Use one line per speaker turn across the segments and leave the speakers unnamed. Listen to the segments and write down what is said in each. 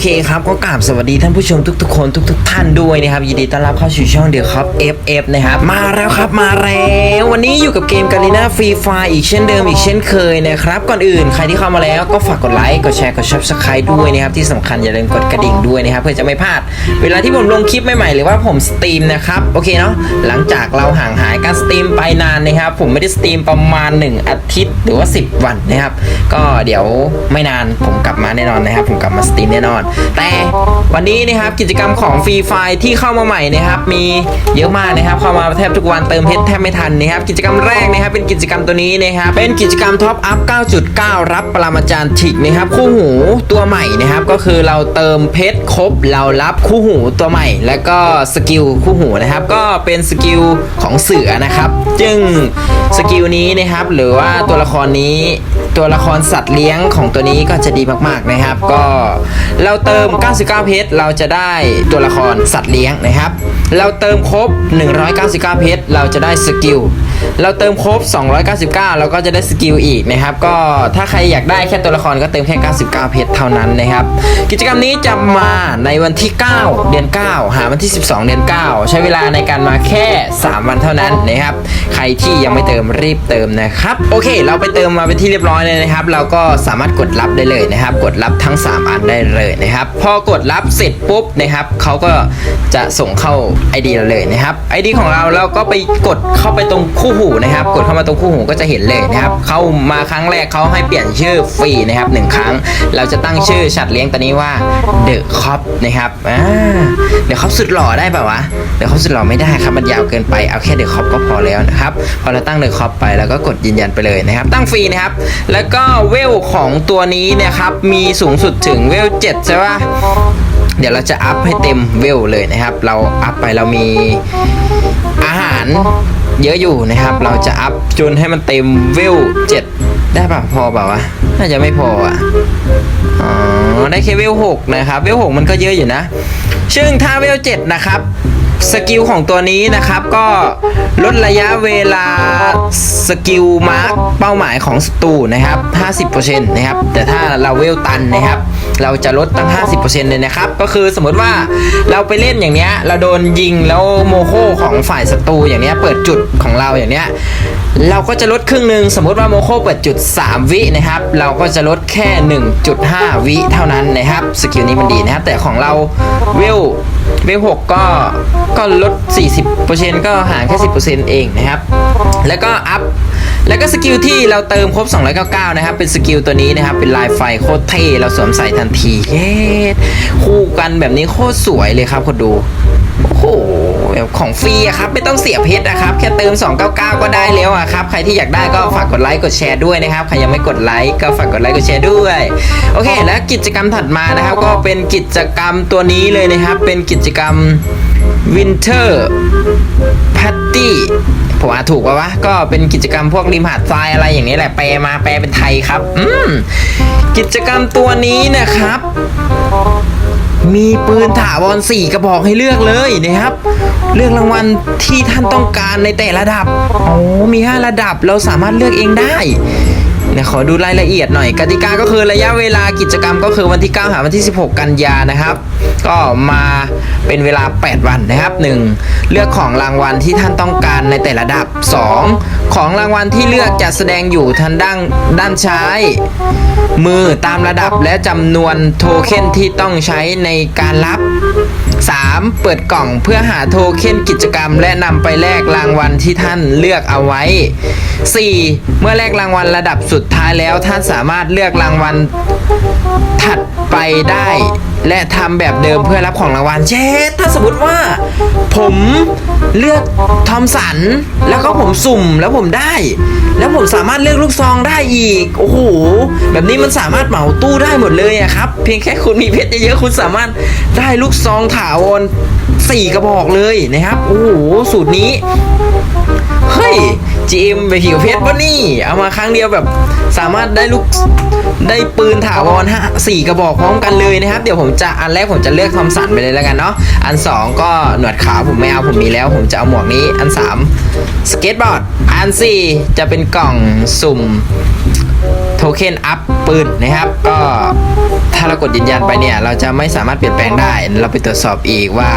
เคครับก็กราบสวัสดีท่านผู้ชมทุก ๆ คนทุก ๆ ท่านด้วยนะครับยินดีต้อนรับเข้าสู่ช่องเดียวครับ FF นะครับมาแล้วครับมาแล้ววันนี้อยู่กับเกมกาลิน่าฟรีไฟอีกเช่นเดิมอีกเช่นเคยนะครับก่อนอื่นใครที่เข้ามาแล้วก็ฝากกดไลค์กดแชร์กด subscribe ด้วยนะครับที่สำคัญอย่าลืมกดกระดิ่งด้วยนะครับเพื่อจะไม่พลาด เวลาที่ผมลงคลิปใหม่ๆหรือว่าผมสตรีมนะครับโอเคเนาะหลังจากเราห่างหายการสตรีมไปนานนะครับผมไม่ได้สตรีมประมาณ 1 อาทิตย์หรือว่า 10 วันนะครับก็เดี๋ยวไม่นานผมกลับมาแน่นอนนะครับผมกลับมาสตรีมแน่นอนแต่วันนี้นะครับกิจกรรมของฟรีไฟที่เข้ามาใหม่นะครับ มีเยอะมากนะครับ เข้ามาแทบทุกวันเติมเพชรแทบไม่ทันนะครับ กิจกรรมแรกนะครับเป็นกิจกรรมตัวนี้นะครับเป็นกิจกรรมท็อปอัพ 9.9 รับปรมาจารย์ทิกนะครับ คู่หูตัวใหม่นะครับ ก็คือเราเติมเพชรครบเรารับคู่หูตัวใหม่ แล้วก็สกิลคู่หูนะครับ ก็เป็นสกิลของเสือนะครับ จึงสกิลนี้นะครับ หรือว่าตัวละครนี้ตัวละครสัตว์เลี้ยงของตัวนี้ก็จะดีมากๆนะครับ ก็เราเติม 99 เพชรเราจะได้ตัวละครสัตว์เลี้ยงนะครับ เราเติมครบ 199 เพชรเราจะได้สกิลเราเติมครบ 299 เราก็จะได้สกิลอีกนะครับ ก็ถ้าใครอยากได้แค่ตัวละครก็เติมแค่ 99 เพชรเท่านั้นนะครับ กิจกรรมนี้จะมาในวันที่ 9 เดือน 9 หาวันที่ 12 เดือน 9 ใช้เวลาในการมาแค่ 3 วันเท่านั้นนะครับ ใครที่ยังไม่เติมรีบเติมนะครับ โอเค เราไปเติมมาเป็นที่เรียบร้อยเลยนะครับ เราก็สามารถกดรับได้เลยนะครับ กดรับทั้ง 3 อันได้เลยนะครับ พอกดรับเสร็จปุ๊บนะครับเขาก็จะส่งเข้า ID เราเลยนะครับ ID ของเราเราก็ไปกดเข้าไปตรงคู่หูนะครับ กดเข้ามาตรงคู่หูก็จะเห็นเลยนะครับ เข้ามาครั้งแรกเขาให้เปลี่ยนชื่อฟรีนะครับหนึ่งครั้ง เราจะตั้งชื่อฉัดเลี้ยงตัวนี้ว่า The Cop นะครับอ่า The Cop สุดหล่อได้ป่าวะ The Cop สุดหล่อไม่ได้ครับมันยาวเกินไปเอาแค่ The Cop ก็พอแล้วนะครับพอเราตั้ง The Cop ไปแล้วก็กดยืนยันไปเลยนะครับ ตั้งฟรีนะครับแล้วก็เวลของตัวนี้เนะครับมีสูงสุดถึงเวล7ใช่ปะเดี๋ยวเราจะอัพให้เต็มเวลเลยนะครับ เราอัพไปเรามีอาหารเยอะอยู่นะครับ เราจะอัพจนให้มันเต็มเวล7ได้ป่ะพอเปล่าวะน่าจะไม่พออะอ๋อได้แค่เวล6นะครับ เวล6มันก็เยอะอยู่นะ ซึ่งถ้าเวล7นะครับ สกิลของตัวนี้นะครับก็ลดระยะเวลาสกิลมาร์กเป้าหมายของศัตรูนะครับ 50%นะครับ แต่ถ้าเราเวลตันนะครับ เราจะลดตั้ง 50%เลยนะครับ ก็คือสมมติว่าเราไปเล่นอย่างเนี้ยเราโดนยิงแล้วโมโคของฝ่ายศัตรูอย่างเนี้ยเปิดจุดของเราอย่างเนี้ยเราก็จะลดครึ่งหนึ่งสมมติว่าโมโคเปิดจุด 3 วินะครับ เราก็จะลดแค่ 1.5 วิเท่านั้นนะครับสกิลนี้มันดีนะครับ แต่ของเราเวล เวฟหกก็ก็ลด 40%ก็ห่างแค่ 10%เองนะครับ แล้วก็อัพ แล้วก็สกิลที่เราเติมครบ 299 นะครับ เป็นสกิลตัวนี้นะครับ เป็นลายไฟโคตรเท่เราสวมใส่ทันทีเย้คู่กันแบบนี้โคตรสวยเลยครับคนดู โอ้โห ของฟรีอะครับไม่ต้องเสียเพชรนะครับแค่เติม 299 ก็ได้แล้วอะครับใครที่อยากได้ก็ฝากกดไลค์กดแชร์ด้วยนะครับใครยังไม่กดไลค์ก็ฝากกดไลค์กดแชร์ด้วยโอเค แล้วกิจกรรมถัดมานะครับ ก็เป็นกิจกรรมตัวนี้เลยนะครับ เป็นกิจกรรม Winter Party ผมอ่านถูกปะวะ ก็เป็นกิจกรรมพวกริมหาดทรายอะไรอย่างนี้แหละแปลมาแปลเป็นไทยครับ อืม กิจกรรมตัวนี้นะครับ มีปืนถาวรสี่กระบอกให้เลือกเลยนะครับ เลือกรางวัลที่ท่านต้องการในแต่ระดับ โอ้มี 5 ระดับเราสามารถเลือกเองได้ เดี๋ยวขอดูรายละเอียดหน่อย กติกาก็คือระยะเวลากิจกรรมก็คือวันที่ 9 หาวันที่ 16 กันยานะครับ ก็มาเป็นเวลา 8 วันนะครับ 1. เลือกของรางวัลที่ท่านต้องการในแต่ละดับ 2. ของรางวัลที่เลือกจะแสดงอยู่ทางด้านด้านซ้าย มือตามระดับและจำนวนโทเค็นที่ต้องใช้ในการรับ 3. เปิดกล่องเพื่อหาโทเค็นกิจกรรม และนำไปแลกรางวัลที่ท่านเลือกเอาไว้ 4. เมื่อแลกรางวัลระดับสุดท้ายแล้วท่านสามารถเลือกรางวัลถัดไปได้ และทำแบบเดิมเพื่อรับของรางวัล เช่นถ้าสมมติว่า ผมเลือกทอมสัน แล้วก็ผมสุ่มแล้วผมได้ แล้วผมสามารถเลือกลูกซองได้อีก โอ้โห แบบนี้มันสามารถเหมาตู้ได้หมดเลยอะครับ เพียงแค่คุณมีเพชรเยอะๆคุณสามารถได้ลูกซองถาวรสี่กระบอกเลยนะครับ โอ้โห สูตรนี้ เฮ้ย GM ไปผิวเพชรปะนี่ เอามาครั้งเดียวแบบสามารถได้ลูกได้ปืนถาวรห้าสี่กระบอกพร้อมกันเลยนะครับ เดี๋ยวผมจะอันแรกผมจะเลือกทอมสันไปเลยแล้วกันเนาะ อันสองก็หนวดขาวผมไม่เอาผมมีแล้ว ผมจะเอาหมวกนี้ อันสามสเก็ตบอร์ด อันสี่จะเป็นกล่องสุ่มโทเค็นอัพ ปืนนะครับ ก็ถ้าเรากดยืนยันไปเนี่ย เราจะไม่สามารถเปลี่ยนแปลงได้ เราไปตรวจสอบอีกว่า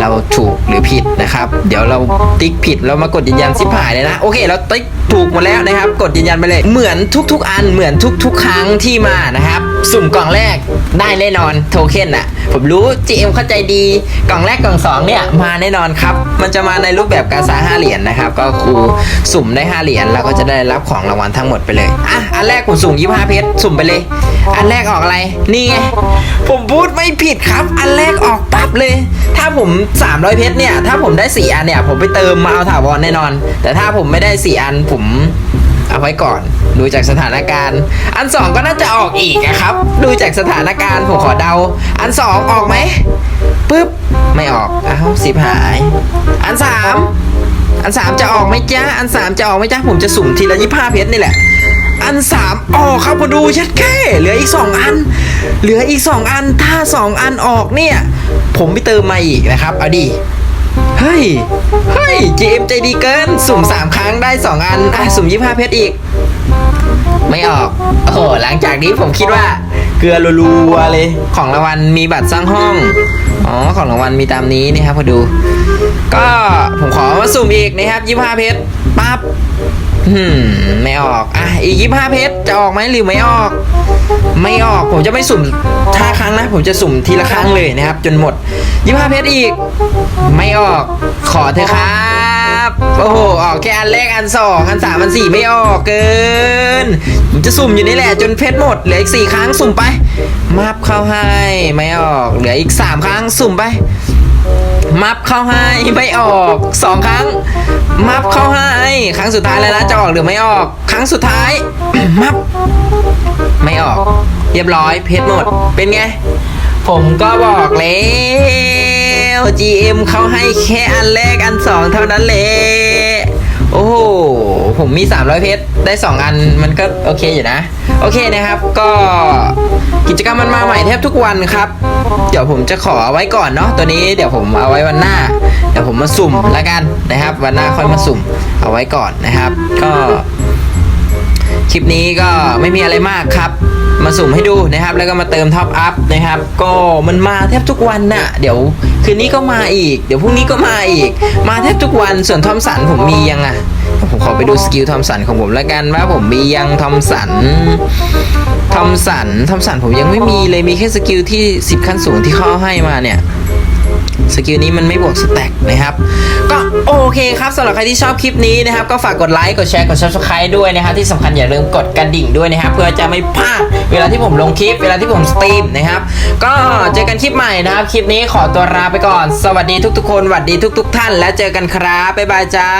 เราถูกหรือผิดนะครับ เดี๋ยวเราติ๊กผิดเรามากดยืนยันสิบหายเลยนะโอเคเราติ๊กถูกหมดแล้วนะครับ กดยืนยันไปเลยเหมือนทุก ๆ อันเหมือนทุก ๆ ครั้งที่มานะครับ สุ่มกล่องแรก ได้แน่นอนโทเค็นอะ ผมรู้ GM เข้าใจดี กล่องแรกกล่องสองเนี่ยมาแน่นอนครับ มันจะมาในรูปแบบกาซาห้าเหรียญนะครับ ก็คือสุ่มได้ห้าเหรียญแล้วก็จะได้รับของรางวัลทั้งหมดไปเลยอะอันแรกผมสุ่มยี่ห้าเพชรสุ่มไปเลย อันแรกออกอะไร นี่ไงผมพูดไม่ผิดครับ อันแรกออกปั๊บเลย ถ้าผม 300 เพชรเนี่ย ถ้าผมได้ 4 อันเนี่ย ผมไปเติมมาเอาถาวรแน่นอน แต่ถ้าผมไม่ได้ 4 อันผม เอาไว้ก่อน ดูจากสถานการณ์ อันสองก็น่าจะออกอีกอะครับ ดูจากสถานการณ์ผมขอเดา อันสองออกไหมปึ๊บไม่ออกอ้าวสิบหาย อันสามอันสามจะออกไหมจ๊ะอันสามจะออกไหมจ๊ะผมจะสุ่มทีละยี่ห้าเพชรนี่แหละ อันสามออกครับมาดูชัดแค่เหลืออีกสองอัน เหลืออีกสองอันถ้าสองอันออกเนี่ย ผมไปเติมมาอีกนะครับเอาดี เฮ้ย เฮ้ย GM ใจดีเกิน สุ่ม 3 ครั้งได้ 2 อัน อะ สุ่ม 25 เพชรอีก ไม่ออก โอ้โห หลังจากนี้ผมคิดว่า เกลือรัวๆเลย ของรางวัลมีบัตรสร้างห้อง อ๋อ ของรางวัลมีตามนี้นะครับพอดู ก็ผมขอมาสุ่มอีกนะครับ 25 เพชรปั๊บ หืมไม่ออก อะ อีก25เพชรจะออกไหมหรือไม่ออก ไม่ออก ผมจะไม่สุ่มห้าครั้งนะ ผมจะสุ่มทีละครั้งเลยนะครับ จนหมด25เพชรอีก ไม่ออก ขอเถอะครับโอ้โหออกแค่อันแรกอันสองอันสามอันสี่ไม่ออกเกิน ผมจะสุ่มอยู่นี่แหละ จนเพชรหมดเหลืออีกสี่ครั้งสุ่มไปมับเข้าให้ ไม่ออก เหลืออีกสามครั้งสุ่มไป มับเข้าให้ไม่ออกสองครั้ง มับเข้าให้ครั้งสุดท้ายแล้วนะจะออกหรือไม่ออก ครั้งสุดท้าย มับ ไม่ออก เรียบร้อยเพชรหมด เป็นไง ผมก็บอกแล้ว GM เขาให้แค่อันแรกอันสองเท่านั้นเลย ผมมี 300 เพชรได้ 2 อันมันก็โอเคอยู่นะ โอเคนะครับก็กิจกรรมมันมาใหม่แทบทุกวันครับ เดี๋ยวผมจะขอเอาไว้ก่อนเนาะตัวนี้เดี๋ยวผมเอาไว้วันหน้า เดี๋ยวผมมาสุ่มแล้วกันนะครับ วันหน้าค่อยมาสุ่มเอาไว้ก่อนนะครับ ก็คลิปนี้ก็ไม่มีอะไรมากครับ มาสุ่มให้ดูนะครับ แล้วก็มาเติมท็อปอัพนะครับ ก็มันมาแทบทุกวันน่ะ เดี๋ยวคืนนี้ก็มาอีก เดี๋ยวพรุ่งนี้ก็มาอีก มาแทบทุกวันส่วนทอมสันผมมียังอะ ผมขอไปดูสกิลทอมสันของผมแล้วกันว่าผมมียังทอมสันทอมสันทอมสันผมยังไม่มีเลยมีแค่สกิลที่ 10 ขั้นสูงที่เขาให้มาเนี่ยสกิลนี้มันไม่บวกสแต็กนะครับ ก็โอเคครับสำหรับใครที่ชอบคลิปนี้นะครับ ก็ฝากกดไลค์กดแชร์กด subscribe ด้วยนะครับ ที่สำคัญอย่าลืมกดกระดิ่งด้วยนะครับ เพื่อจะไม่พลาดเวลาที่ผมลงคลิป เวลาที่ผมสตรีมนะครับ ก็เจอกันคลิปใหม่นะครับ คลิปนี้ขอตัวลาไปก่อน สวัสดีทุกๆคนสวัสดีทุก ๆ ท่าน แล้วเจอกันครับบ๊ายบายจ้า